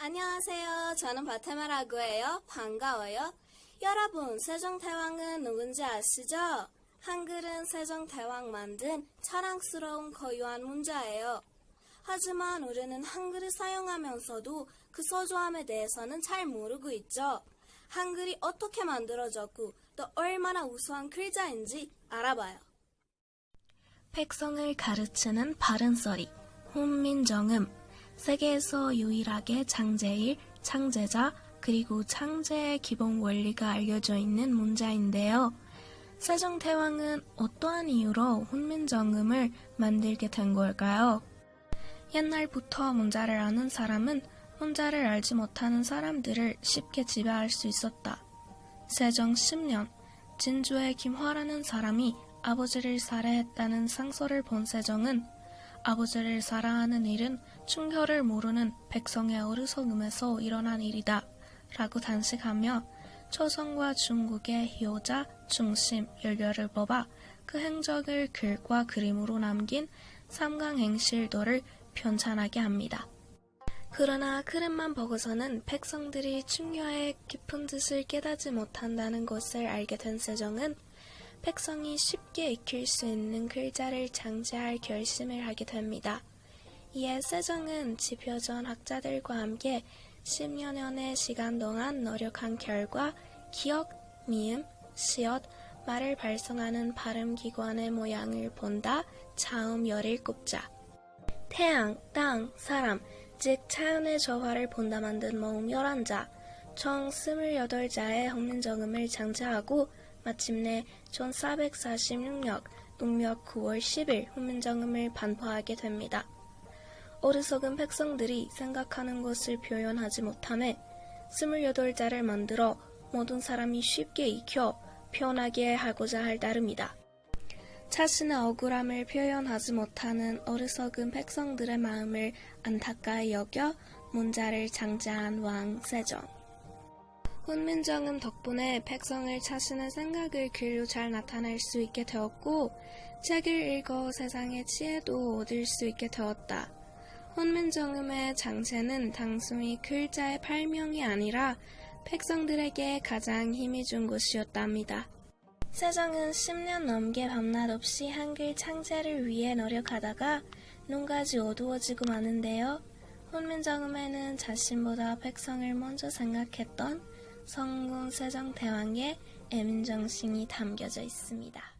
안녕하세요. 저는 바테마라고 해요. 반가워요. 여러분, 세종대왕은 누군지 아시죠? 한글은 세종대왕 만든 자랑스러운 고유한 문자예요. 하지만 우리는 한글을 사용하면서도 그 소중함에 대해서는 잘 모르고 있죠. 한글이 어떻게 만들어졌고 또 얼마나 우수한 글자인지 알아봐요. 백성을 가르치는 바른 소리, 훈민정음, 세계에서 유일하게 창제일, 창제자, 그리고 창제의 기본 원리가 알려져 있는 문자인데요. 세종대왕은 어떠한 이유로 훈민정음을 만들게 된 걸까요? 옛날부터 문자를 아는 사람은 문자를 알지 못하는 사람들을 쉽게 지배할 수 있었다. 세종 10년, 진주의 김화라는 사람이 아버지를 살해했다는 상소를 본 세종은 아버지를 살해하는 일은 충혈을 모르는 백성의 어리석음에서 일어난 일이다. 라고 단식하며 초성과 중국의 효자, 중심, 열렬을 뽑아 그 행적을 글과 그림으로 남긴 삼강행실도를 편찬하게 합니다. 그러나 그림만 보고서는 백성들이 충효의 깊은 뜻을 깨닫지 못한다는 것을 알게 된 세종은 백성이 쉽게 익힐 수 있는 글자를 창제할 결심을 하게 됩니다. 이에 세종은 지표전 학자들과 함께 10여 년의 시간 동안 노력한 결과 기억, 미음, 시옷, 말을 발성하는 발음기관의 모양을 본다 자음 열일 꼽자. 태양, 땅, 사람, 즉 자연의 조화를 본다 만든 모음 11자, 총 28자의 헌민정음을 장제하고 마침내 1446년 농력 9월 10일 훈민정음을 반포하게 됩니다. 어리석은 백성들이 생각하는 것을 표현하지 못함에 28자를 만들어 모든 사람이 쉽게 익혀 표현하게 하고자 할 따름이다. 자신의 억울함을 표현하지 못하는 어리석은 백성들의 마음을 안타까이 여겨 문자를 장제한 왕 세종. 훈민정음 덕분에 백성을 자신의 생각을 글로 잘 나타낼 수 있게 되었고 책을 읽어 세상의 지혜도 얻을 수 있게 되었다. 훈민정음의 장제는 단순히 글자의 발명이 아니라 백성들에게 가장 힘이 준 것이었답니다. 세종은 10년 넘게 밤낮 없이 한글 창제를 위해 노력하다가 눈까지 어두워지고 마는데요. 훈민정음에는 자신보다 백성을 먼저 생각했던 성군 세종대왕의 애민정신이 담겨져 있습니다.